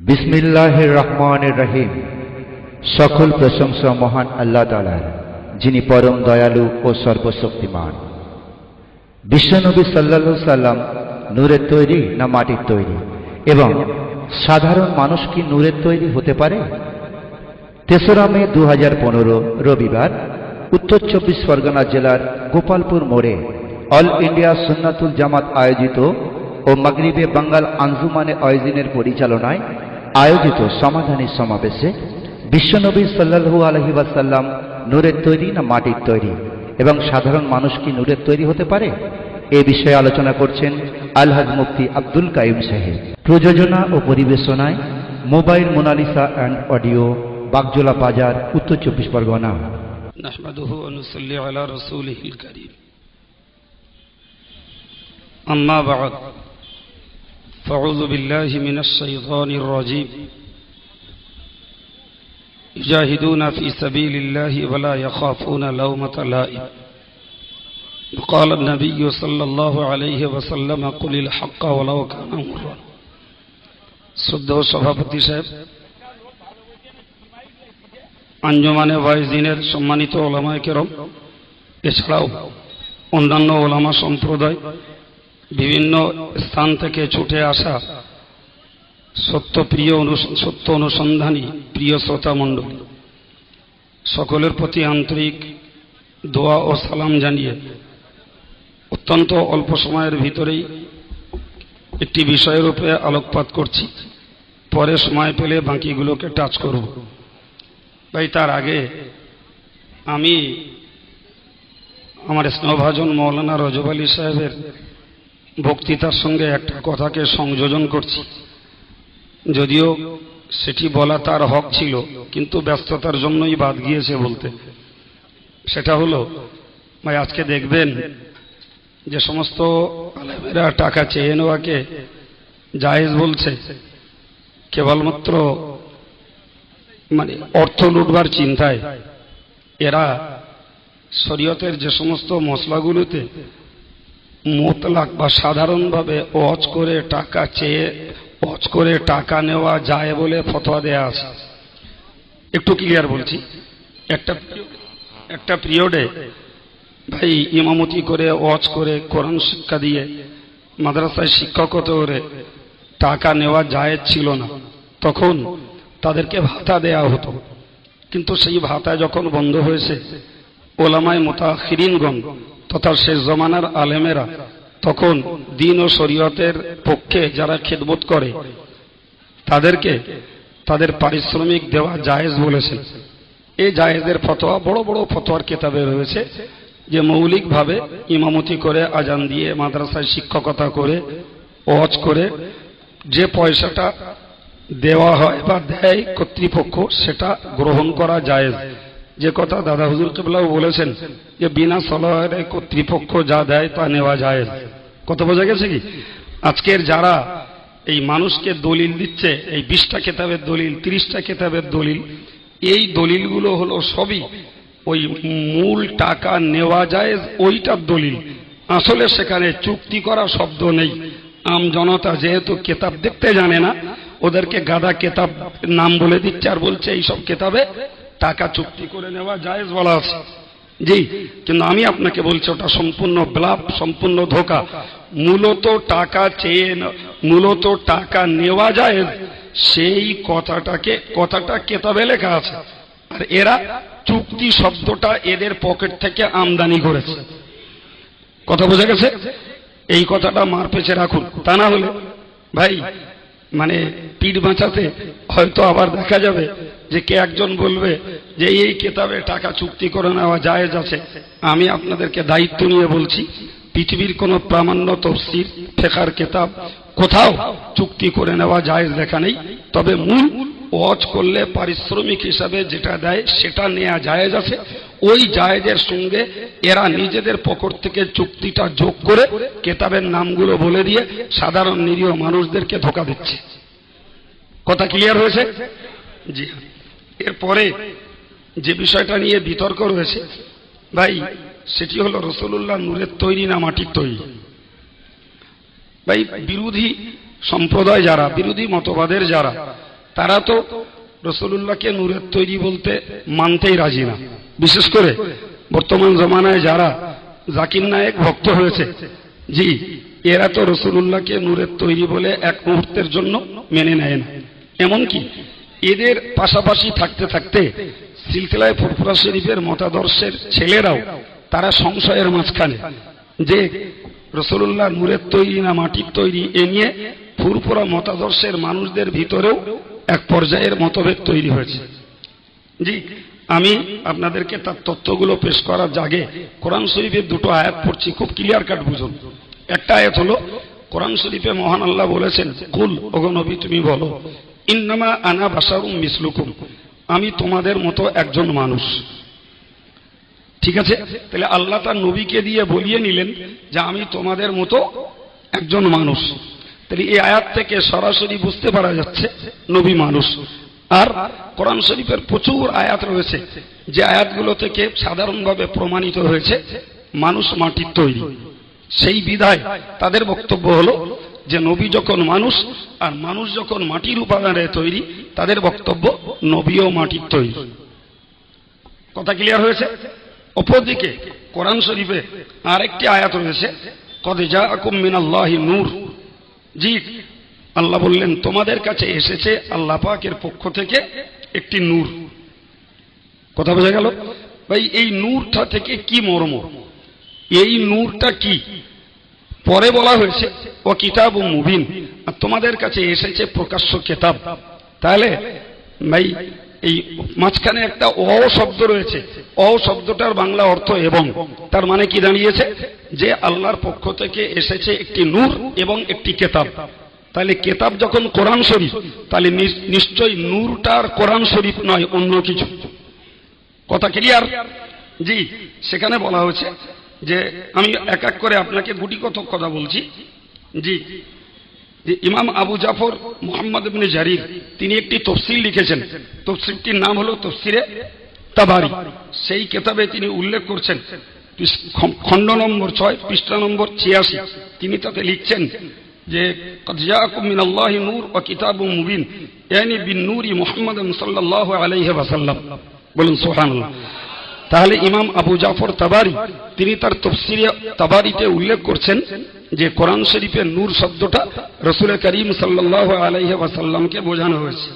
বিসমিল্লাহ রহমান রহিম। সকল প্রশংসা মহান আল্লাহ তালার যিনি পরম দয়ালু ও সর্বশক্তিমান। বিশ্বনবী সাল্লা সাল্লাম নূরের তৈরি না মাটির তৈরি? এবং সাধারণ মানুষ কি নূরের তৈরি হতে পারে? তেসরা মে দু হাজার পনেরো, রবিবার, উত্তর চব্বিশ পরগনা জেলার গোপালপুর মোড়ে অল ইন্ডিয়া সুন্নাতুল জামাত আয়োজিত ও মাগরিবে বাঙ্গাল আঞ্জুমানে অয়জিনের পরিচালনায় আয়োজিত সমাধানী সমাবেশে বিশ্বনবী সাল্লাহু আলহি ওয়াসাল্লাম নূরের তৈরি না মাটির তৈরি এবং সাধারণ মানুষ কি নূরের তৈরি হতে পারে এ বিষয়ে আলোচনা করছেন আলহাজ মুফতি আব্দুল কাইম সাহেব প্রযোজনা ও পরিবেশনায় mobile Monalisa and audio Bagjola বাজার উত্তর চব্বিশ পরগনা نحمده ونصلي على رسوله الكريم أما بعد فأعوذ بالله من الشيطان الرجيم يجاهدون في سبيل الله ولا يخافون لومة لائم وقال النبي صلى الله عليه وسلم قل الحق ولو كان مرا শ্রদ্ধ সভাপতি সাহেব আঞ্জমানে ওয়াইজিনের সম্মানিত ওলামায় কেরম এছাড়াও অন্যান্য ওলামা সম্প্রদায় বিভিন্ন স্থান থেকে ছুটে আসা সত্য প্রিয় সত্য অনুসন্ধানী প্রিয় শ্রোতা মণ্ডলী। সকলের প্রতি আন্তরিক দোয়া ও সালাম জানিয়ে অত্যন্ত অল্প সময়ের ভিতরেই একটি বিষয়ের উপরে আলোকপাত করছি। পরে সময় পেলে বাকিগুলোকে টাচ করব। ভাই, তার আগে আমি আমার স্নেহভাজন মৌলানা রজব আলী সাহেবের বক্তৃতার সঙ্গে একটা কথাকে সংযোজন করছি। যদিও সেটি বলা তার হক ছিল, কিন্তু ব্যস্ততার জন্যই বাদ গিয়েছে বলতে। সেটা হলো, ভাই আজকে দেখবেন যে সমস্ত আলেমেরা টাকা চেয়ে নেওয়াকে জায়েজ বলছে। কেবলমাত্র মানে অর্থ লুটবার চিন্তায়। এরা শরীয়তের যে সমস্ত মশলাগুলোতে মোতলাক বা সাধারণভাবে অজ করে টাকা চেয়ে অজ করে টাকা নেওয়া যায় বলে ফতোয়া দেয়া আছে। একটু ক্লিয়ার বলছি। একটা একটা পিরিয়ডে ভাই ইমামতি করে অজ করে, কোরআন শিক্ষা দিয়ে, মাদ্রাসায় শিক্ষকতা করে টাকা নেওয়া যায় ছিল না। তখন তাদেরকে ভাতা দেয়া হতো। কিন্তু সেই ভাতা যখন বন্ধ হয়েছে, ওলামায় মোতাখিরিনগণ তথা শেষ জমানার আলেমেরা তখন দিন ও শরীয়তের পক্ষে যারা খেদবোধ করে, তাদেরকে তাদের পারিশ্রমিক দেওয়া জায়েজ বলেছেন। এই জায়েজের ফতোয়া, বড় বড় ফতোয়ার কেতাবে রয়েছে যে মৌলিকভাবে ইমামতি করে, আজান দিয়ে, মাদ্রাসায় শিক্ষকতা করে, ওয়াজ করে, যে পয়সাটা দেওয়া হয় বা দেয় কর্তৃপক্ষ, সেটা গ্রহণ করা জায়েজ। যে কথা দাদা হুজুর কেবলাও বলেছেন যে বিনা সলহারে কর্তৃপক্ষ যা দেয় তা নেওয়া যায়। কত বোঝা গেছে কি? আজকের যারা এই মানুষকে দলিল দিচ্ছে, এই বিশটা কেতাবের দলিল, তিরিশটা কেতাবের দলিল, এই দলিলগুলো হলো সবই ওই মূল টাকা নেওয়া যায় ওইটার দলিল। আসলে সেখানে চুক্তি করা শব্দ নেই। আম জনতা যেহেতু কেতাব দেখতে জানে না, ওদেরকে গাদা কেতাব নাম বলে দিচ্ছে আর বলছে, এইসব কেতাবে টাকা চুক্তি করে নেওয়া যায় বলা আছে। জি, কিন্তু আমি আপনাকে বলছি, ওটা সম্পূর্ণ ব্লাপ, সম্পূর্ণ ধোকা। মূলত টাকা চেয়ে মূলত টাকা নেওয়া যায় সেই কথাটাকে, কথাটা কেতাবে লেখা আছে। আর এরা চুক্তি শব্দটা এদের পকেট থেকে আমদানি করেছে। কথা বোঝা গেছে? এই কথাটা মার পেছে রাখুন। তা না হলে, ভাই মানে পিঠ বাঁচাতে হয়তো আবার দেখা যাবে যে কে একজন বলবে যে এই কেতাবে টাকা চুক্তি করে নেওয়া জায়েজ আছে। আমি আপনাদেরকে দায়িত্ব নিয়ে বলছি, পৃথিবীর কোন প্রামাণ্য তফসির, ফেকার কেতাব কোথাও চুক্তি করে নেওয়া জায়েজ দেখা নেই। তবে মূল ওয়াজ করলে পারিশ্রমিক হিসাবে যেটা দেয় সেটা নেওয়া জায়েজ আছে। ওই জায়েজের সঙ্গে এরা নিজেদের পকট থেকে চুক্তিটা যোগ করে কেতাবের নামগুলো বলে দিয়ে সাধারণ নিরীহ মানুষদেরকে ধোকা দিচ্ছে। কথা ক্লিয়ার হয়েছে? জি। এরপরে যে বিষয়টা নিয়ে বিতর্ক রয়েছে, ভাই, সেটি হলো রসুল্লাহ নূরের তৈরি না মাটির তৈরি? ভাই, বিরোধী সম্প্রদায় যারা, বিরোধী মতবাদের যারা, তারা তো রসুল্লাহকে নূরের তৈরি বলতে মানতেই রাজি না। বিশেষ করে বর্তমান জমানায় যারা জাকির নায়েক ভক্ত হয়েছে, জি, এরা তো রসুল্লাহকে নূরের তৈরি বলে এক মুহূর্তের জন্য মেনে নেয় না। এমনকি এদের পাশাপাশি থাকতে থাকতে সিলসিলায় ফুরফুরা শরীফের মতাদর্শের ছেলেরাও তারা সংশয়ের মাঝখানে যে রসুল্লাহ নূরের তৈরি না মাটির তৈরি এ নিয়ে ফুরফুরা মতাদর্শের মানুষদের ভিতরেও এক পর্যায়ের মতভেদ তৈরি হয়েছে। জি, আমি আপনাদেরকে তার তথ্যগুলো পেশ করার জাগে কোরআন শরীফের দুটো আয়াত পড়ছি, খুব ক্লিয়ার কাট বুঝুন। একটা আয়াত হলো, কোরআন শরীফে মহান আল্লাহ বলেছেন, কুল নবী, তুমি বলো, ইন্নামা আনা বাসারুম মিসলুকুম, আমি তোমাদের মতো একজন মানুষ। ঠিক আছে? তাহলে আল্লাহ তার নবীকে দিয়ে বলিয়ে নিলেন যে, আমি তোমাদের মতো একজন মানুষ। তাহলে এই আয়াত থেকে সরাসরি বুঝতে পারা যাচ্ছে নবী মানুষ। আর কোরআন শরীফের প্রচুর আয়াত রয়েছে। যে আয়াতগুলো থেকে সাধারণভাবে প্রমাণিত হয়েছে, মানুষ মাটির তৈরি। সেই বিধায় তাদের বক্তব্য হলো যে নবী যখন মানুষ আর মানুষ যখন মাটির উপাদানে তৈরি, তাদের বক্তব্য নবীও মাটির তৈরি। কথা ক্লিয়ার হয়েছে? অপরদিকে কোরআন শরীফে আরেকটি আয়াত রয়েছে, কদে যা আকুম মিনাল্লাহি নূর জি, আল্লাহ বললেন, তোমাদের কাছে এসেছে আল্লাহ পাকের পক্ষ থেকে একটি নূর। কথা বোঝা গেল? ভাই, এই নূরটা থেকে কি মর্ম? এই নূরটা কি? পরে বলা হয়েছে, ও কিতাব ও মুবিন। আর তোমাদের কাছে এসেছে প্রকাশ্য কেতাব। তাহলে, ভাই এই মাঝখানে একটা অ শব্দ রয়েছে। অ শব্দটার বাংলা অর্থ এবং। তার মানে কি দাঁড়িয়েছে? যে আল্লাহর পক্ষ থেকে এসেছে একটি নূর এবং একটি কেতাব। তাহলে কেতাব যখন কোরআন শরীফ, তাহলে নিশ্চয়ই নূরটার কোরআন শরীফ নয়, অন্য কিছু। কথা ক্লিয়ার জি, সেখানে বলা হয়েছে যে, আমি এক এক করে আপনাকে গুটি কত কথা বলছি। জি যে ইমাম আবু জাফর মোহাম্মদ জারির, তিনি একটি তফসিল লিখেছেন। তফসিলটির নাম হলো তফসিরে তাবারি। সেই কেতাবে তিনি উল্লেখ করছেন খণ্ড নম্বর ছয়, পৃষ্ঠা নম্বর ছিয়াশি। তিনি তাতে লিখছেন যে মিন আল্লাহ নূর ও কিতাব মুবিন। ইয়ানি বিন নূরি মুহাম্মদ আলাইহি ওয়াসাল্লাম। বলুন, সুবহানাল্লাহ। তাহলে ইমাম আবু জাফর তাবারি, তিনি তার তফসিরে তাবারিতে উল্লেখ করছেন যে কোরআন শরীফের নূর শব্দটা রসুল করিম সাল্লাহ আলাইহ ওয়াসাল্লামকে বোঝানো হয়েছে।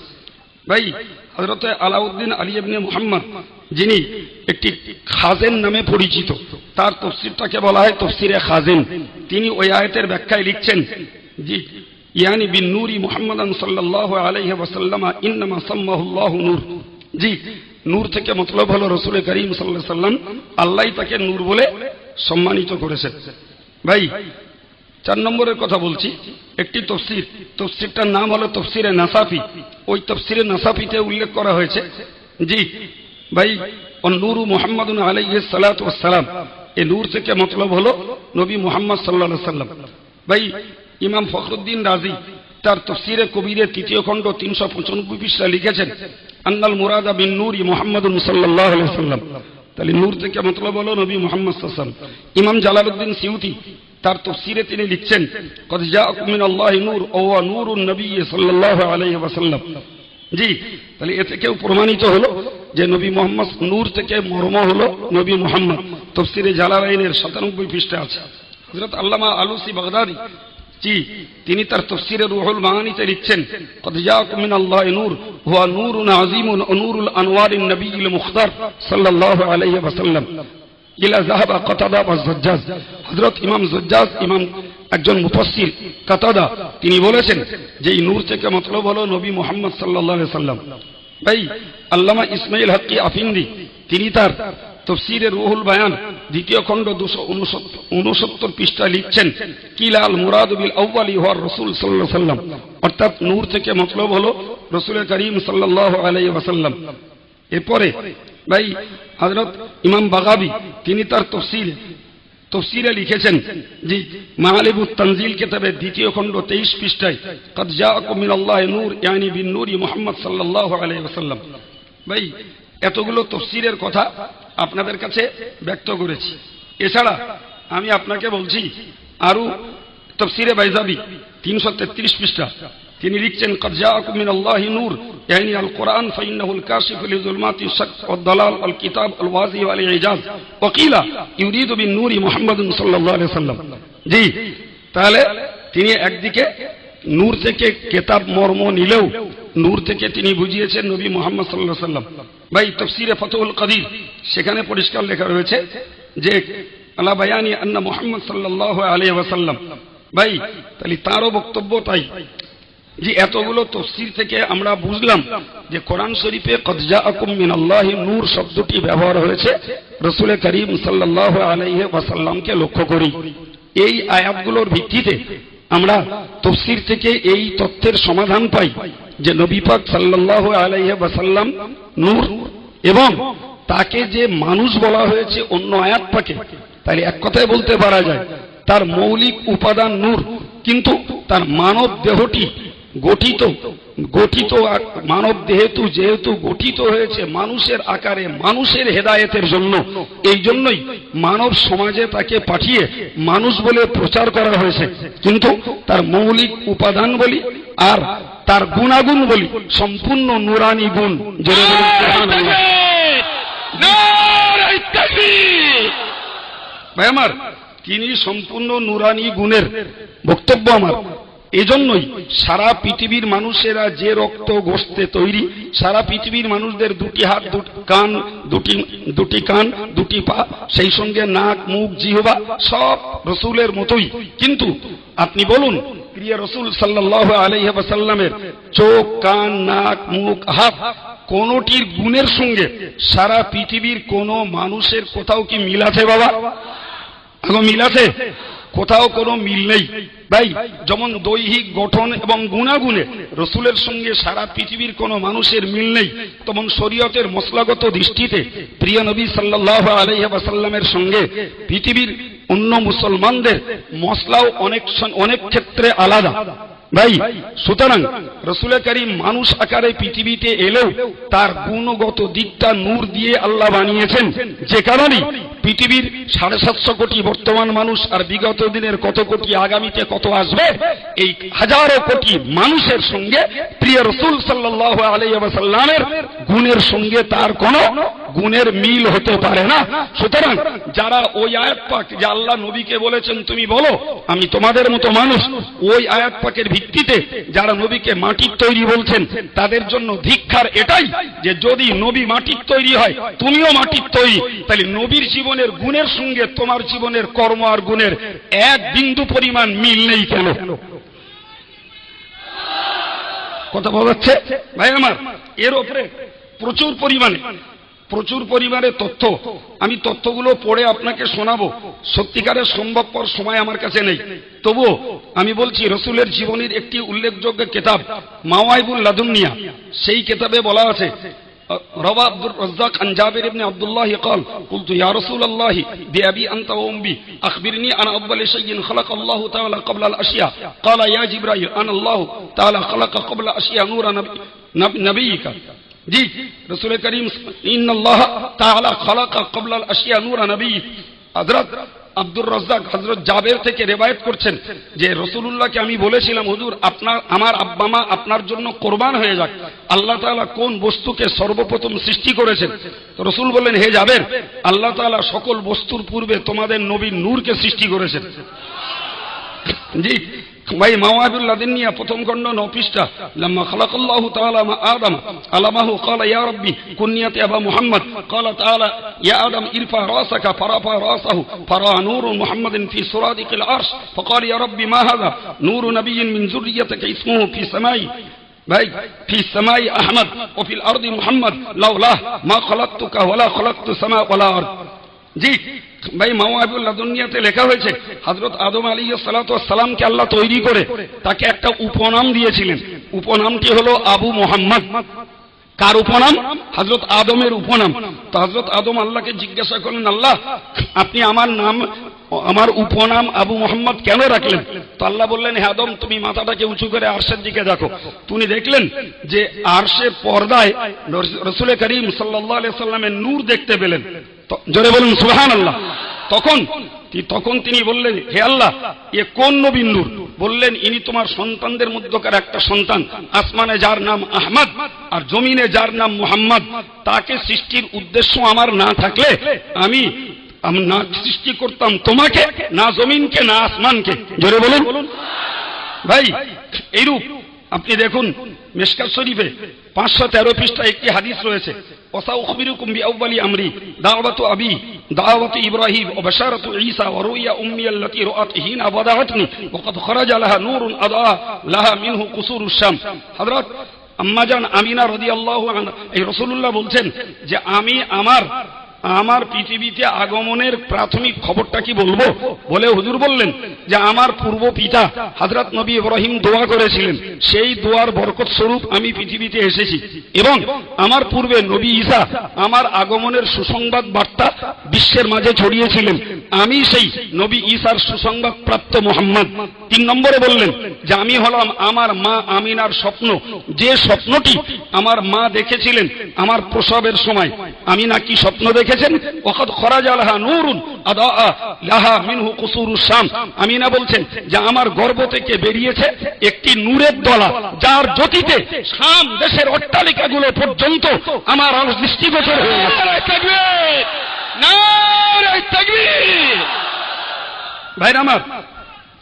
ভাই হজরত আলাউদ্দিন আলী ইবনে মোহাম্মদ, যিনি একটি খাজেন নামে পরিচিত, তার তফসিরটাকে বলা হয় তফসিরে খাজেন। তিনি ওই আয়তের ব্যাখ্যায় লিখছেন জি ইয়ানি বিন নূরি মোহাম্মদান সাল্লাহ আলাইহ ওয়াসাল্লামা ইন্নামা সাম্মাহুল্লাহ নূর। জি নূর থেকে মতলব হলো রসুল করিম সাল্লাহ সাল্লাম আল্লাহ তাকে নূর বলে সম্মানিত করেছেন। ভাই, চার নম্বরের কথা বলছি, একটি তফসির, তফসিরটার নাম হলো তফসিরে নাসাফি। ওই তফসিরে নাসাফিতে উল্লেখ করা হয়েছে জি ভাই ও নূরু মোহাম্মদ আলাই সালাম এ নূর থেকে মতলব হলো নবী মোহাম্মদ সাল্লা সাল্লাম। ভাই, ইমাম ফখরুদ্দিন রাজি তার তফসিরে কবিরের তৃতীয় খণ্ড তিনশো পঁচানব্বই পৃষ্ঠা লিখেছেন আন্নাল মুরাদা বিন নূর মোহাম্মদ সাল্লাহ সাল্লাম তাহলে নূর থেকে মতলব হলো নবী মোহাম্মদ ইমাম সিউতি তার তফসিরে তিনি লিখছেন নূর ও নূরুন নবী আলাইহি ওয়াসাল্লাম। জি, তাহলে প্রমাণিত হলো যে নবী মোহাম্মদ নূর থেকে মর্ম হলো নবী মোহাম্মদ। তফসিরে জালালাইনের সাতানব্বই পৃষ্ঠা আছে। হযরত আল্লামা আলুসি জি তিনি তার তফসিরে রুহুল মাহানিতে লিখছেন কদজাকুমিন আল্লাহ নূর হুয়া নূরুন আজিমুন নূরুল আনোয়ারিন নবীল মুখতার সাল্লাহ আলাইহি ওয়াসাল্লাম ইলা জাহাবা কতাদা বা জজ্জাজ হজরত ইমাম জজ্জাজ ইমাম একজন মুফসির কাতাদা তিনি বলেছেন যে এই নূর থেকে মতলব হলো নবী মোহাম্মদ সাল্লাহ সাল্লাম ভাই আল্লামা ইসমাইল হকি আফিন্দি তিনি তার তফসিরে রুহুল বায়ান, দ্বিতীয় খণ্ড দুশো উনসত্তর পৃষ্ঠা লিখছেন, কিলাল মুরাদ বিল আউ্বালি হওয়ার রসুল সাল্লাহ সাল্লাম অর্থাৎ নূর থেকে মতলব হলো রসুল করিম সাল্লাহ আলাই ওয়াসাল্লাম। এরপরে, ভাই হজরত ইমাম বাগাবি, তিনি তার তফসিলে তফসিরে লিখেছেন জি মাহালিবুত তানজিল কেতাবে দ্বিতীয় খণ্ড তেইশ পৃষ্ঠায়, কদ জাআকুম মিনাল্লাহ নূর, ইয়ানি বিন নূরি মুহাম্মদ সাল্লাল্লাহু আলাইহি ওয়াসাল্লাম। ভাই, এতগুলো তফসিরের কথা আপনাদের কাছে ব্যক্ত করেছি এছাড়া আমি আপনাকে বলছি আরো তফসিরে বাইজাবি তিনশো তেত্রিশ পৃষ্ঠা তিনি লিখছেন قد جاءكم من الله نور يعني القرآن فإنه الكاشف لظلمات الشك والضلال والكتاب الواضح والإعجاز وقيل يريد بالنور محمد صلى الله عليه وسلم জি তাহলে তিনি একদিকে নূর থেকে কেতাব মর্ম নিলেও নূর থেকে তিনি বুঝিয়েছেন নবী মোহাম্মদ সাল্লাহ সাল্লাম ভাই, তফসিরে ফতহুল কাদির, সেখানে পরিষ্কার লেখা রয়েছে যে আল্লাহ বায়ানি আন্না মোহাম্মদ সাল্লাহ আলিয়া ওয়াসাল্লাম। ভাই, তাহলে তারও বক্তব্য তাই যে, এতগুলো তফসির থেকে আমরা বুঝলাম যে, কোরআন শরীফে কদজা আকুম আল্লাহ নূর শব্দটি ব্যবহার হয়েছে রসুল করিম সাল্লাহ আলাইহে ওয়াসাল্লামকে লক্ষ্য করি। এই আয়াতগুলোর ভিত্তিতে আমরা তফসির থেকে এই তথ্যের সমাধান পাই যে নবীপাক সাল্লাহ আলাইহে বাসাল্লাম নূর এবং তাকে যে মানুষ বলা হয়েছে অন্য আয়াত পাকে, তাহলে এক কথায় বলতে পারা যায়, তার মৌলিক উপাদান নূর, কিন্তু তার মানব দেহটি গঠিত গঠিত মানব দেহেতু যেহেতু গঠিত হয়েছে মানুষের আকারে মানুষের হেদায়েতের জন্য। এই জন্যই মানব সমাজে তাকে পাঠিয়ে মানুষ বলে প্রচার করা হয়েছে। কিন্তু তার মৌলিক উপাদান বলি আর তার গুণাগুণ বলি সম্পূর্ণ নুরানি গুণ। ভাই আমার তিনি সম্পূর্ণ নুরানি গুণের বক্তব্য আমার। এজন্যই সারা পৃথিবীর মানুষেরা যে রক্ত গোস্তে তৈরি, সারা পৃথিবীর মানুষদের দুটি হাত, দুটি কান, দুটি দুটি কান, দুটি পা, সেই সঙ্গে নাক, মুখ, জিহবা, সব রসুলের মতোই। কিন্তু আপনি বলুন, প্রিয় রসুল সাল্লাহ আলহাসাল্লামের চোখ, কান, নাক, মুখ, হাত কোনটির গুণের সঙ্গে সারা পৃথিবীর কোন মানুষের কোথাও কি মিল আছে বাবা? এখন মিল আছে? কোথাও কোনো মিল নেই। ভাই, যেমন দৈহিক গঠন এবং গুণাগুণে রসুলের সঙ্গে সারা পৃথিবীর কোনো মানুষের মিল নেই, তেমন শরীয়তের মশলাগত দৃষ্টিতে প্রিয় নবী সাল্লাহ আলহাসাল্লামের সঙ্গে পৃথিবীর অন্য মুসলমানদের মশলাও অনেক অনেক ক্ষেত্রে আলাদা। ভাই, সুতরাং রসুল মানুষ আকারে পৃথিবীতে এলেও তার গুণগত দিকটা নূর দিয়ে আল্লাহ বানিয়েছেন, যে কারণে পৃথিবীর সাড়ে সাতশো কোটি বর্তমান মানুষ আর বিগত দিনের কত কোটি আগামীতে কত আসবে, এই হাজারো কোটি মানুষের সঙ্গে প্রিয় রসুল সাল্লাহ আলাইসাল্লামের গুণের সঙ্গে তার কোন গুণের মিল হতে পারে না। সুতরাং যারা ওই আয়াত পাক যে আল্লাহ নবীকে বলেছেন, তুমি বলো, আমি তোমাদের মতো মানুষ। ওই আয়াত পাকের ভিত্তিতে যারা নবীকে মাটির তৈরি বলছেন, তাদের জন্য ধিক্ষার এটাই যে যদি নবী মাটির তৈরি হয়, তুমিও মাটির তৈরি। তাহলে নবীর জীবনের গুণের সঙ্গে তোমার জীবনের কর্ম আর গুণের এক বিন্দু পরিমাণ মিল নেই কেন? কথা বলা যাচ্ছে? ভাই আমার, এর ওপরে প্রচুর পরিমাণে প্রচুর পরিমাণে তথ্য। আমি তথ্যগুলো পড়ে আপনাকে শোনাবো। সত্যিকারের সম্ভবপর সময় আমার কাছে নেই। তবুও আমি বলছি, রসুলের জীবনীর একটি উল্লেখযোগ্য কেতাব, মাওয়াইবুল লাদুনিয়া, সেই কেতাবে বলা আছে روى عبد الرزاق عن جابر بن عبد الله قال، قلت، يا رسول الله، بأبي أنت وأمي، أخبرني عن أول شيء خلق الله تعالى قبل الأشياء. قال، يا جبرائيل، أنا الله تعالى خلق قبل الأشياء نور نبي نبيك. جی رسول کریم ان اللہ تعالی خلق قبل الاشیاء نور نبی حضرت আব্দুর রজ্জাক হজরত জাবের থেকে রেবায়ত করছেন যে রসুলুল্লাহকে আমি বলেছিলাম, হুজুর, আপনার, আমার আব্বামা আপনার জন্য কোরবান হয়ে যাক। আল্লাহ তালা কোন বস্তুকে সর্বপ্রথম সৃষ্টি করেছেন? রসুল বললেন, হে জাবের, আল্লাহ তালা সকল বস্তুর পূর্বে তোমাদের নবীর নূরকে সৃষ্টি করেছেন। জি। ভাই মাওয়াবুল্লাহ দিনিয়া প্রথম খণ্ড ন পৃষ্ঠা লাম্মা খালাকাল্লাহু তাআলা মা আদম আলামাহু ক্বালা ইয়া রাব্বি কুনিয়াতি আবা মুহাম্মদ ক্বালা তাআলা ইয়া আদম ইরফা রাসাকা ফারাফা রাসাহু ফারা নূর মুহাম্মাদিন ফি সুরাদিকিল আরশ فقال يا ربي ما هذا نور نبي من ذريتك اسمه في سماء ভাই في السماء احمد وفي الارض محمد لولاه ما خلقتك ولا خلقت السماء ولا الارض জি, ভাই মাওয়াবুল্লাহ দুনিয়াতে লেখা হয়েছে হজরত আদম আলী সালামকে আল্লাহ তৈরি করে, তাকে একটা উপনাম দিয়েছিলেন। উপনামটি হলো আবু মোহাম্মদ। কার উপনাম? হজরত আদমের উপনাম। তো হজরত আদম আল্লাহকে জিজ্ঞাসা করলেন, আল্লাহ, আপনি আমার নাম আমার উপনাম আবু মোহাম্মদ কেন রাখলেন? তো আল্লাহ বললেন, হে আদম, তুমি মাথাটাকে উঁচু করে আরশের দিকে দেখো। তুমি দেখলেন যে আরশের পর্দায় রসুল করিম সাল্লাহ সাল্লামের নূর দেখতে পেলেন। জোরে বলুন সুহান আল্লাহ তখন তখন তিনি বললেন, হে আল্লাহ, এ কোন নবীন নূর? বললেন, ইনি তোমার সন্তানদের মধ্যকার একটা সন্তান। আসমানে যার নাম আহমদ আর জমিনে যার নাম মুহাম্মদ। তাকে সৃষ্টির উদ্দেশ্য আমার না থাকলে আমি আমি না সৃষ্টি করতাম তোমাকে, না জমিনকে, না আসমানকে। জোরে বলুন। ভাই, এইরূপ, আপনি দেখুন মেসকার শরীফে পাঁচশো তেরো পৃষ্ঠা একটি হাদিস রয়েছে। ওসা উখবিরু কুম্বি আউ্বালি আমরি, দাওয়াত আবি, দাওয়াত ইব্রাহিম, ও ঈসা উম্মি আল্লাতি হিন আবাদাহাতনি নূরুন আদা, লাহা মিনহু কুসুরু শাম আম্মাজান আমিনা রদি আল্লাহ এই বলছেন যে, আমি আমার আমার পৃথিবীতে আগমনের প্রাথমিক খবরটা কি বলব? বলে হুজুর বললেন যে আমার পূর্ব পিতা হযরত নবী ইব্রাহিম দোয়া করেছিলেন। সেই দোয়ার বরকত স্বরূপ আমি পৃথিবীতে এসেছি। এবং আমার পূর্বে নবী ঈসা আমার আগমনের সুসংবাদ বার্তা বিশ্বের মাঝে ছড়িয়েছিলেন। আমি সেই নবী ঈসার সুসংবাদ প্রাপ্ত মোহাম্মদ। তিন নম্বরে বললেন যে আমি হলাম আমার মা আমিনার স্বপ্ন। যে স্বপ্নটি আমার মা দেখেছিলেন আমার প্রসবের সময়। আমি নাকি স্বপ্ন দেখেছেন ওখাদ খরাজ আলাহা নূরুন আদা লাহা মিনহু কুসুরুস শাম। আমিনা বলছেন যে আমার গর্ব থেকে বেরিয়েছে একটি নূরের দলা যার জ্যোতিতে শাম দেশের অট্টালিকাগুলো পর্যন্ত আমার দৃষ্টিগোচর হয়ে গেছে। ভাইরা আমার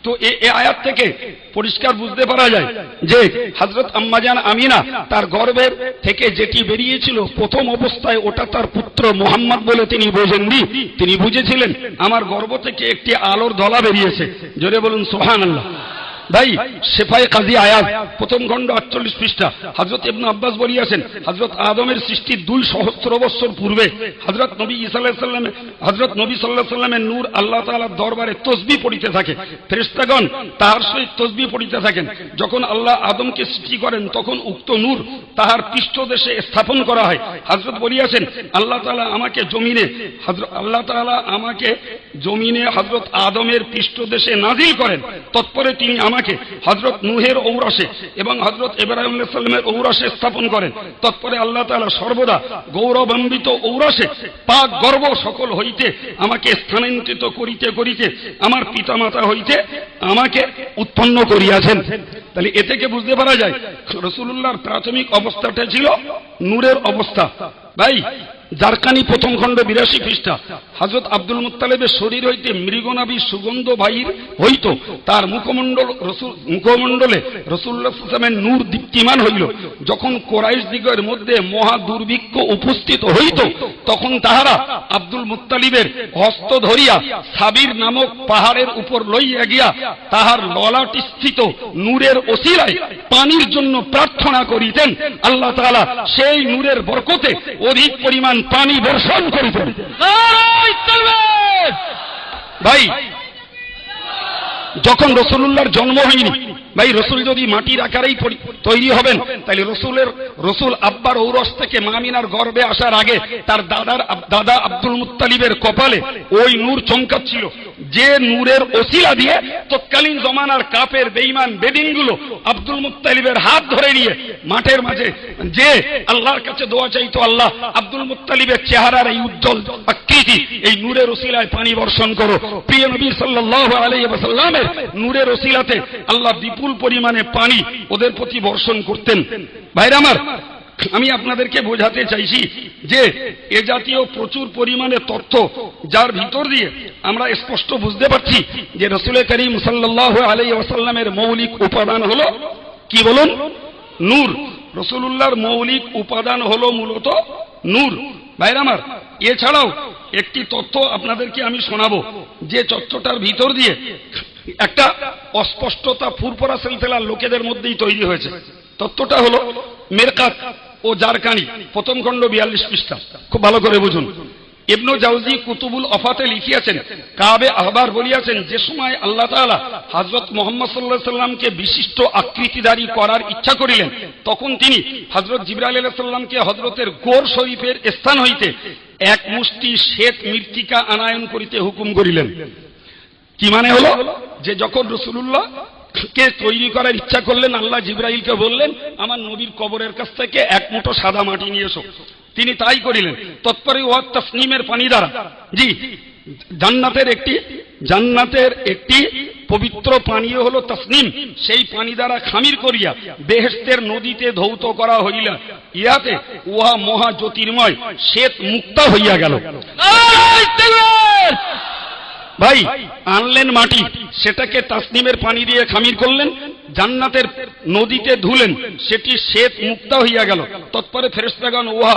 তো এ আয়াত থেকে পরিষ্কার বুঝতে পারা যায় যে হজরত আম্মাজান আমিনা তার গর্বের থেকে যেটি বেরিয়েছিল প্রথম অবস্থায় ওটা তার পুত্র মোহাম্মদ বলে তিনি বোঝেননি। তিনি বুঝেছিলেন, আমার গর্ব থেকে একটি আলোর দলা বেরিয়েছে। জোরে বলুন সোহান আল্লাহ ভাই সেফাই কাজী আয়াত, প্রথম খণ্ড আটচল্লিশ পৃষ্ঠা। হজরত ইবনু আব্বাস বলিয়াছেন হজরত আদমের সৃষ্টির দুই সহস্র বৎসর পূর্বে হজরত নবী ইসাল্লাহামের হজরত নবী সাল্লাহ সাল্লামের নূর আল্লাহ তালার দরবারে তসবি পড়িতে থাকে। ফেরেস্তাগণ তাহার সহিত তসবি পড়িতে থাকেন। যখন আল্লাহ আদমকে সৃষ্টি করেন, তখন উক্ত নূর তাহার পৃষ্ঠদেশে স্থাপন করা হয়। হজরত বলিয়াছেন, আল্লাহ তালা আমাকে জমিনে হজরত আল্লাহ তালা আমাকে জমিনে হজরত আদমের পৃষ্ঠদেশে নাজিল করেন। তৎপরে তিনি আমাকে হজরত নুহের ঔরসে এবং হজরত ইব্রাহিম ঔরসে স্থাপন করেন। তৎপরে আল্লাহ তাআলা সর্বদা গৌরবান্বিত ঔরসে পাক গর্ব সকল হইতে আমাকে স্থানান্তরিত করিতে করিতে, আমার পিতামাতা হইতে আমাকে উৎপন্ন করিয়াছেন। তাহলে এ থেকে বুঝতে পারা যায় রসুল্লাহর প্রাথমিক অবস্থাটা ছিল নূরের অবস্থা। ভাই জারকানি প্রথম খণ্ড বিরাশি পৃষ্ঠা হজরত আব্দুল মুতালেবের শরীর হইতে মৃগনাবী সুগন্ধ বাহির হইত, তার মুখমণ্ডল রসুল মুখমণ্ডলে রসুল্লাহামের নূর দীপ্তিমান হইল। যখন কোরাইশ দিগের মধ্যে মহা দুর্ভিক্ষ উপস্থিত হইত, তখন তাহারা আব্দুল মুতালিবের হস্ত ধরিয়া সাবির নামক পাহাড়ের উপর লইয়া গিয়া তাহার ললাটি স্থিত নূরের ওসিলায় পানির জন্য প্রার্থনা করিতেন। আল্লাহ তাআলা সেই নূরের বরকতে অধিক পরিমাণ পানি বর্ষণ করিতেন। ভাই, যখন রসুল্লাহর জন্ম হয়নি, ভাই, রসুল যদি মাটির আকারেই তৈরি হবেন তাহলে রসুলের, রসুল আব্বার ঔরস থেকে মামিনার গর্বে আসার আগে তার দাদার দাদা আব্দুল মুতালিবের কপালে ওই নূর চমকাচ্ছিল। যে নূরের ওসিলা দিয়ে তৎকালীন জমানার কাপের বেইমান বেদিনগুলো আব্দুল মুত্তালিবের হাত ধরে নিয়ে মাঠের মাঝে যে আল্লাহর কাছে দোয়া চাইতো আল্লাহ, আব্দুল মুত্তালিবের চেহারার এই উজ্জ্বল আকৃতি, এই নূরের ওসিলায় পানি বর্ষণ করো। প্রিয় নবী সাল্লাল্লাহু আলাইহি ওয়াসাল্লামের নূরের ওসিলাতে আল্লাহ বিপুল পরিমাণে পানি ওদের প্রতি বর্ষণ করতেন। ভাইরা আমার আমি আপনাদেরকে বোঝাতে চাইছি যে এ জাতীয় প্রচুর পরিমাণে তথ্য যার ভিতর দিয়ে আমরা স্পষ্ট বুঝতে পারছি যে রসুল করিম সাল্লাহ আলাই ওয়াসাল্লামের মৌলিক উপাদান হলো কি বলুন? নূর। রসুল্লাহর মৌলিক উপাদান হলো মূলত নূর। ভাইরা আমার, এছাড়াও একটি তথ্য আপনাদেরকে আমি শোনাবো যে তথ্যটার ভিতর দিয়ে একটা অস্পষ্টতা ফুরপরা সেলসেলার লোকেদের মধ্যেই তৈরি হয়েছে। তথ্যটা হলো মেরকাত। ও জারকানি, প্রথম খণ্ড বিয়াল্লিশ পৃষ্ঠা। খুব ভালো করে বুঝুন। ইবনু জাউজি কুতুবুল অফাতে লিখিয়াছেন, কাবে আহবার বলিয়াছেন, যে সময় আল্লাহ তাআলা হযরত মুহাম্মদ আলাইহি সাল্লামকে বিশিষ্ট আকৃতিদারি করার ইচ্ছা করিলেন, তখন তিনি হযরত জিবরাইল আলাইহিস সালামকে হযরতের গোর শরীফের স্থান হইতে এক মুষ্টি শ্বেত মৃত্তিকা আনায়ন করিতে হুকুম করিলেন। কি মানে হলো? যে যখন রসুল্লাহ কে তৈরি করার ইচ্ছা করলেন? আল্লাহ জিব্রাইলকে বললেন, আমার নবীর কবরের কাছ থেকে এক মুঠো সাদা মাটি নিয়ে এসো। তিনি তাই করিলেন। তৎপরে ওয়াত তসনিমের পানি দ্বারা। জি, জান্নাতের একটি জান্নাতের একটি পবিত্র পানীয় হলো তসনিম। সেই পানি দ্বারা খামির করিয়া বেহেস্তের নদীতে ধৌত করা হইলা। ইয়াতে উহা মহা জ্যোতির্ময় শ্বেত মুক্ত হইয়া গেল ভাই, আনলেন মাটি, সেটাকে তাসনিমের পানি দিয়ে খামির করলেন, জান্নাতের নদীতে ধুলেন, সেটি শ্বেত মুক্তা হইয়া গেল। তৎপরে ফেরেস্তাগণ উহা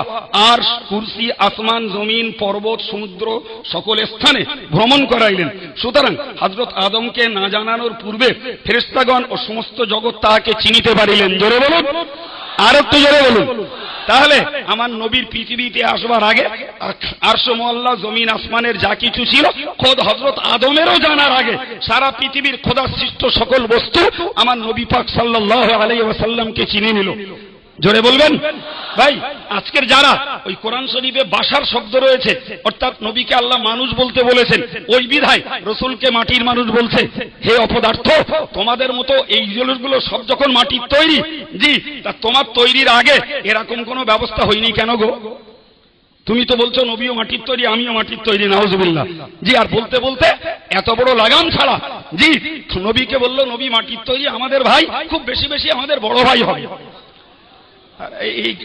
আর কুরসি, আসমান, জমিন, পর্বত, সমুদ্র সকল স্থানে ভ্রমণ করাইলেন। সুতরাং হজরত আদমকে না জানানোর পূর্বে ফেরেস্তাগণ ও সমস্ত জগৎ তাহাকে চিনিতে পারিলেন। জোরে বলুন। আর একটু জোরে বলুন। তাহলে আমার নবীর পৃথিবীতে আসবার আগে আরশো মোল্লা জমিন আসমানের যা কিছু ছিল, খোদ হজরত আদমেরও জানার আগে সারা পৃথিবীর খোদা সৃষ্ট সকল বস্তু আমার নবী পাক সাল্লাহ আলাই ওয়াসাল্লামকে চিনে নিল। জোরে বলবেন? ভাই, আজকের যারা ওই কোরআন শরীফে বাসার শব্দ রয়েছে, অর্থাৎ নবীকে আল্লাহ মানুষ বলতে বলেছেন, ওই বিধায় রসুলকে মাটির মানুষ বলছে, হে অপদার্থ, তোমাদের মতো এই জিনিসগুলো সব যখন মাটির তৈরি, জি, তা তোমার তৈরির আগে এরকম কোনো ব্যবস্থা হয়নি কেন গো? তুমি তো বলছো নবীও মাটির তৈরি, আমিও মাটির তৈরি, নাউজুবিল্লাহ। জি, আর বলতে বলতে এত বড় লাগাম ছাড়া, জি, নবীকে বলল, নবী মাটির তৈরি আমাদের ভাই, খুব বেশি বেশি আমাদের বড় ভাই আর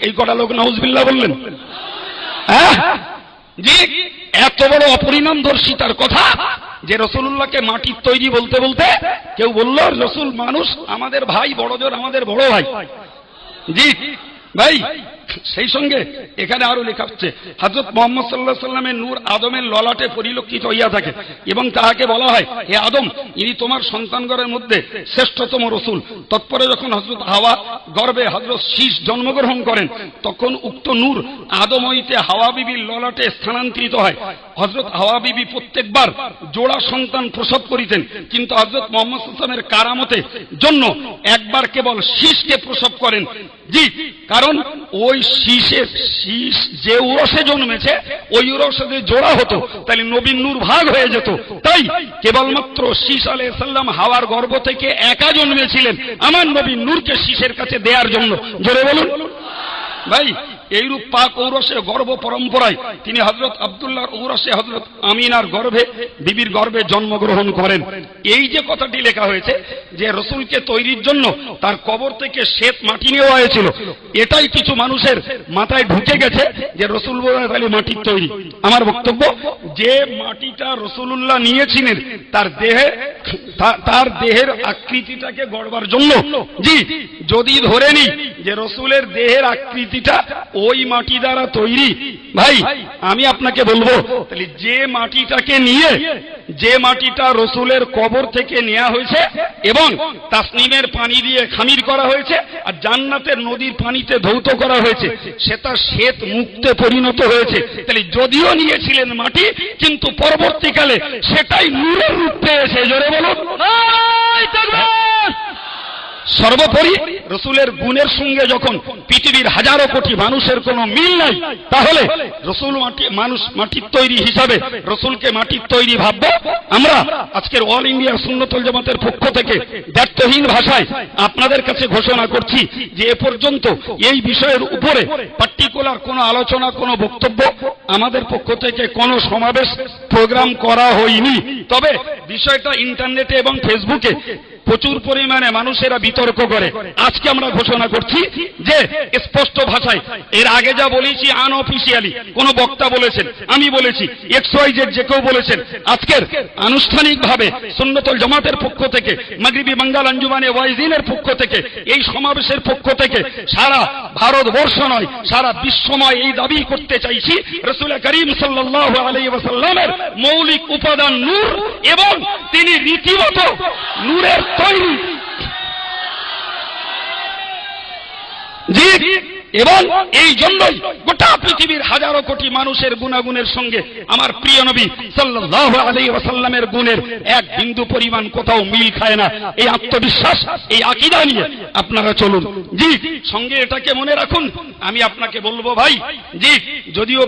এই কটা লোক নাউজবিল্লা বললেন। হ্যাঁ? জি, এত বড় অপরিণামদর্শিতার কথা যে রসুল্লাহকে মাটির তৈরি বলতে বলতে কেউ বলল, রসুল মানুষ, আমাদের ভাই, বড়জোর আমাদের বড় ভাই। জি, ভাই সেই সঙ্গে এখানে আরও লেখা হচ্ছে হজরত মোহাম্মদ সাল্লাহ সাল্লামের নূর আদমের ললাটে পরিলক্ষিত হইয়া থাকে এবং তাহাকে বলা হয়, হে আদম, ইনি তোমার সন্তানগণের মধ্যে শ্রেষ্ঠতম রসুল। তৎপরে যখন হজরত হাওয়া গর্বে হজরত শীষ জন্মগ্রহণ করেন, তখন উক্ত নূর আদম হইতে হাওয়া বিবির ললাটে স্থানান্তরিত হয়। হজরত হাওয়া বিবি প্রত্যেকবার জোড়া সন্তান প্রসব করিতেন, কিন্তু হজরত মোহাম্মদ সাল্লামের কারামতে জন্য একবার কেবল শীষকে প্রসব করেন। জি, কারণ ওই শীষের শীষ যে উরসে জন্মেছে, ওই উরসে যদি জোড়া হতো, তাহলে নবীন নূর ভাগ হয়ে যেত। তাই কেবলমাত্র শীষ আলাই সাল্লাম হাওয়ার গর্ব থেকে একা জন্মেছিলেন। আমার নবীন নূরকে শীষের কাছে দেওয়ার জন্য। জোরে বলুন। ভাই এইরূপ পাক ঔরসে গর্ব পরম্পরায় তিনি হজরত আবদুল্লাহর ঔরসে হজরত আমিনার গর্ভে, বিবির গর্ভে জন্মগ্রহণ করেন। এই যে কথাটি লেখা হয়েছে যে রসুলকে তৈরির জন্য তার কবর থেকে শ্বেত মাটি নেওয়া হয়েছিল, এটাই কিছু মানুষের মাথায় ঢুকে গেছে যে রসুল তাহলে মাটির তৈরি। আমার বক্তব্য, যে মাটিটা রসুল্লাহ নিয়েছিলেন, তার দেহে তার দেহের আকৃতিটাকে গড়বার জন্য, জি, যদি ধরে নি যে রসুলের দেহের আকৃতিটা ওই মাটি দ্বারা তৈরি। ভাই, আমি আপনাকে বলব, তাহলে যে মাটিটাকে নিয়ে, যে মাটিটা রসুলের কবর থেকে নেওয়া হয়েছে এবং তাসনিমের পানি দিয়ে খামির করা হয়েছে আর জান্নাতের নদীর পানিতে ধৌত করা হয়েছে, সেটা শ্বেত মুক্তে পরিণত হয়েছে। তাহলে যদিও নিয়েছিলেন মাটি, কিন্তু পরবর্তীকালে সেটাই নূরের রূপ পেয়েছে। জোরে বলুন। সর্বোপরি রসুলের গুণের সঙ্গে যখন পৃথিবীর হাজারো কোটি মানুষের কোনো মিল নাই, তাহলে রসুল মাটি, মানুষ মাটির তৈরি হিসাবে রসুলকে মাটির তৈরি ভাবব। আমরা আজকের অল ইন্ডিয়া সুন্নতল জামাতের পক্ষ থেকে ব্যর্থহীন ভাষায় আপনাদের কাছে ঘোষণা করছি যে এ পর্যন্ত এই বিষয়ের উপরে পার্টিকুলার কোনো আলোচনা, কোনো বক্তব্য আমাদের পক্ষ থেকে কোনো সমাবেশ প্রোগ্রাম করা হয়নি। তবে বিষয়টা ইন্টারনেটে এবং ফেসবুকে প্রচুর পরিমাণে মানুষেরা বিতর্ক করে। আজকে আমরা ঘোষণা করছি যে, স্পষ্ট ভাষায়, এর আগে যা বলেছি আনঅফিসিয়ালি কোন বক্তা বলেছেন, আমি বলেছি এক্স ওয়াই জেড যে কেউ বলেছেন, আজকের আনুষ্ঠানিকভাবে সুন্নতল জামাতের পক্ষ থেকে, মাগরিবি বাঙ্গাল আঞ্জুমানে ওয়াইজিনের পক্ষ থেকে, এই সমাবেশের পক্ষ থেকে, সারা ভারতবর্ষ নয়, সারা বিশ্বময় এই দাবি করতে চাইছি, রসুল করিম সাল্লাহ ওয়াসাল্লামের মৌলিক উপাদান নূর এবং তিনি রীতিমতো নূরের তৈরি। জি, এবং এই জন্যই গোটা পৃথিবীর হাজারো কোটি মানুষের গুণাগুণের সঙ্গে আমার প্রিয় নবী সাল্লাহ আলী গুণের এক বিন্দু পরিমাণ কোথাও মিল খায় না। এই আত্মবিশ্বাস, এই আকিদা নিয়ে আপনারা চলুন। জি, সঙ্গে এটাকে মনে রাখুন। আমি আপনাকে বলব ভাই, জি, যদিও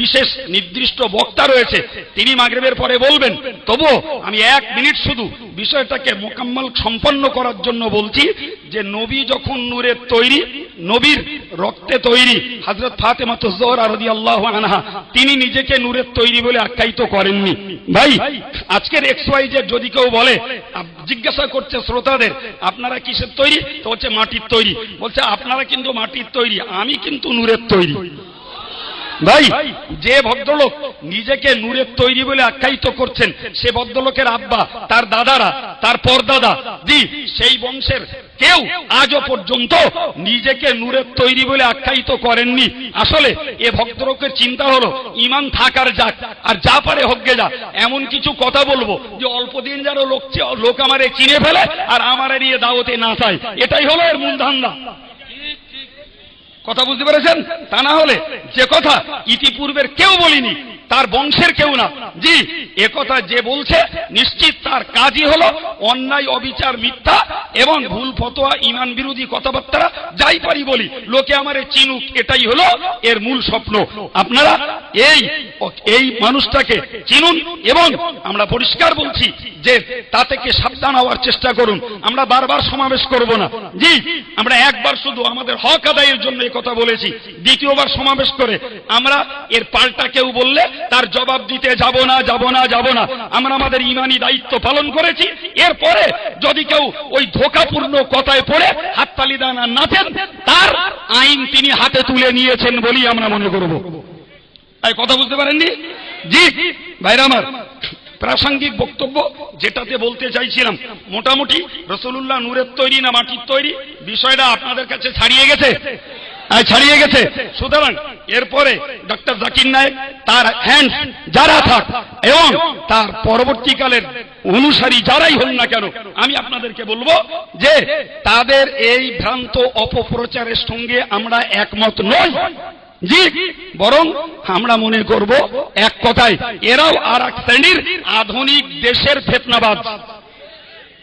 বিশেষ নির্দিষ্ট বক্তা রয়েছে। তিনি মাগরেবের পরে বলবেন, তবুও আমি এক মিনিট শুধু বিষয়টাকে মোকাম্মল সম্পন্ন করার জন্য বলছি যে, নবী যখন নূরের তৈরি, নবীর রক্তে তৈরি হজরত ফাতেমা তুজোহর আরদি আল্লাহ আনহা, তিনি নিজেকে নূরের তৈরি বলে আখ্যায়িত করেননি। ভাই, আজকের এক্স ওয়াই যে যদি কেউ বলে জিজ্ঞাসা করছে শ্রোতাদের, আপনারা কিসের তৈরি? তো হচ্ছে মাটির তৈরি। বলছে, আপনারা কিন্তু মাটির তৈরি, আমি কিন্তু নূরের তৈরি। ভাই যে ভদ্রলোক নিজেকে নূরের তৈরি বলে আখ্যায়িত করছেন, সে ভদ্রলোকের আব্বা, তার দাদারা, তার পরদাদা, দি, সেই বংশের কেউ আজও পর্যন্ত নিজেকে নূরের তৈরি বলে আখ্যায়িত করেননি। আসলে এ ভদ্রলোকের চিন্তা হলো, ইমান থাকার যাক, আর যা পারে হকগে যা, এমন কিছু কথা বলব যে অল্প দিন যেন লোক লোক আমারে চিনে ফেলে আর আমারে নিয়ে দাওয়াতে না চায়। এটাই হলো এর মূল ধান্দা। কথা বুঝতে পেরেছেন? তা না হলে যে কথা ইতিপূর্বের কেউ বলিনি, তার বংশের কেউ না। জি, এ কথা যে বলছে, নিশ্চিত তার কাজই হলো অন্যায়, অবিচার, মিথ্যা এবং ভুল ফতোয়া, ইমান বিরোধী কথাবার্তা যাই পারি বলি। লোকে আমারে চিনুক, এটাই হলো এর মূল স্বপ্ন। আপনারা এই এই মানুষটাকে চিনুন এবং আমরা পরিষ্কার বলছি যে তা থেকে সাবধান হওয়ার চেষ্টা করুন। আমরা বারবার সমাবেশ করব না। জি, আমরা একবার শুধু আমাদের হক আদায়ের জন্য কথা বলেছি। দ্বিতীয়বার সমাবেশ করে আমরা এর পাল্টা কেউ বললে তার জবাব দিতে যাব না যাব না যাব না। আমরা আমাদের ইমানি দায়িত্ব পালন করেছি। এরপরে যদি কেউ ওই ধোকাপূর্ণ কথায় পড়ে হাততালি দান নাচেন, তার আইন তিনি হাতে তুলে নিয়েছেন বলেই আমরা মনে করব। কথা বুঝতে পারেননি? জি, ভাইরা আমার, প্রাসঙ্গিক বক্তব্য যেটাতে বলতে চাইছিলাম, মোটামুটি রসুল্লাহ নূরের তৈরি না মাটির তৈরি, বিষয়টা আপনাদের কাছে ছাড়িয়ে গেছে। ছাড়িয়ে গেছে। সুতরাং এরপরে ডক্টর জাকির নায়েক তার হ্যান্ড যারা থাক এবং তার পরবর্তীকালের অনুসারী যারাই হন না কেন, আমি আপনাদেরকে বলব যে তাদের এই ভ্রান্ত অপপ্রচারের সঙ্গে আমরা একমত নই। জি, বরং আমরা মনে করব এক কথায়, এরাও আর এক শ্রেণির আধুনিক দেশের ফেতনাবাদ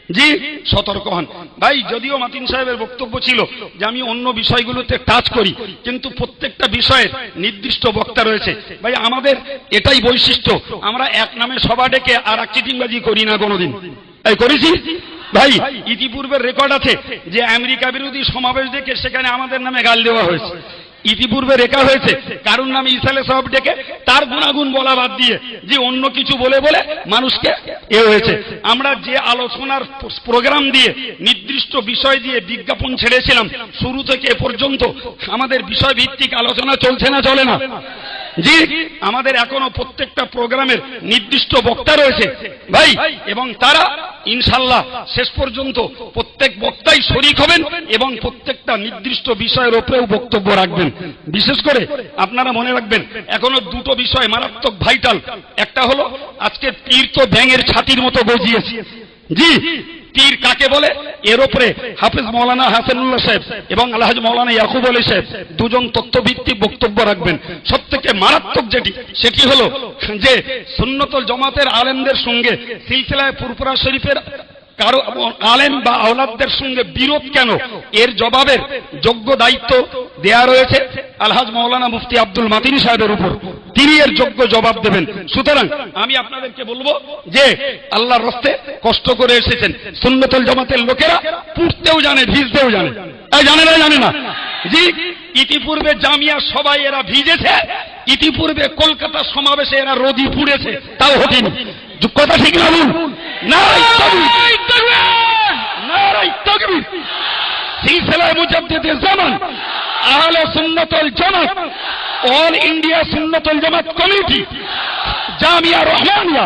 জি, সতর্ক হন। ভাই, যদিও মাতিন সাহেবের বক্তব্য ছিল যে আমি অন্য বিষয়গুলোতে টাচ করি, কিন্তু প্রত্যেকটা বিষয়ের নির্দিষ্ট বক্তা রয়েছে। ভাই, আমাদের এটাই বৈশিষ্ট্য। আমরা এক নামে সভা ডেকে আর এক চিটিংবাজি করি না কোনোদিন। তাই করেছি? ভাই, ইতিপূর্বের রেকর্ড আছে যে আমেরিকা বিরোধী সমাবেশ দেখে সেখানে আমাদের নামে গাল দেওয়া হয়েছে। ইতিপূর্বে রেখা হয়েছে। কারুর নামে ইসালে সব ডেকে তার গুণাগুণ বলা বাদ দিয়ে যে অন্য কিছু বলে বলে মানুষকে এ হয়েছে। আমরা যে আলোচনার প্রোগ্রাম দিয়ে, নির্দিষ্ট বিষয় দিয়ে বিজ্ঞাপন ছেড়েছিলাম, শুরু থেকে এ পর্যন্ত আমাদের বিষয় ভিত্তিক আলোচনা চলছে না, চলে না। জি আমাদের এখনও প্রত্যেকটা প্রোগ্রামের নির্দিষ্ট বক্তা রয়েছে। ভাই, এবং তারা ইনশাল্লাহ শেষ পর্যন্ত প্রত্যেক বক্তাই শরিক হবেন এবং প্রত্যেকটা নির্দিষ্ট বিষয়ের ওপরেও বক্তব্য রাখবেন। বিশেষ করে আপনারা মনে রাখবেন, এখনও দুটো বিষয় মারাত্মক ভাইটাল। একটা হলো আজকে তীর তো ব্যাঙের ছাতির মতো গজিয়েছে। জি তীর কাকে বলে? এর উপরে হাফিজ মৌলানা হাসানুল্লাহ সাহেব এবং আলহাজ মৌলানা ইয়াকুব আলী সাহেব দুজন তথ্যভিত্তিক বক্তব্য রাখবেন। সব থেকে মারাত্মক যেটি, সেটি হলো যে সুন্নতল জমাতের আলেমদের সঙ্গে সিলসিলায় পুরপুরা শরীফের কারও আলেম বা আওলাদদের সঙ্গে বিরোধ কেন? এর জবাবের যোগ্য দায়িত্ব দেয়া রয়েছে আলহাজ মৌলানা মুফতি আব্দুল মাতিনি সাহেবের উপর। তিনি এর যোগ্য জবাব দেবেন। সুতরাং আমি আপনাদেরকে বলব যে আল্লাহর রস্তে কষ্ট করে এসেছেন। সুন্নতুল জামাতের লোকেরা পুড়তেও জানে, ভিজতেও জানে। জানে না জানে না। জি, ইতিপূর্বে জামিয়া সবাই এরা ভিজেছে, ইতিপূর্বে কলকাতা সমাবেশে এরা রোদি পুড়েছে, তাও হতেনি। কথা ঠিক না বলুন নারাই তাকবীর নারাই তাকবীর সিলসিলায় মুজাদ্দিদের জামান আহলে সুন্নতুল জামাত অল ইন্ডিয়া সুন্নতুল জামাত কমিটি জামিয়া রহমানিয়া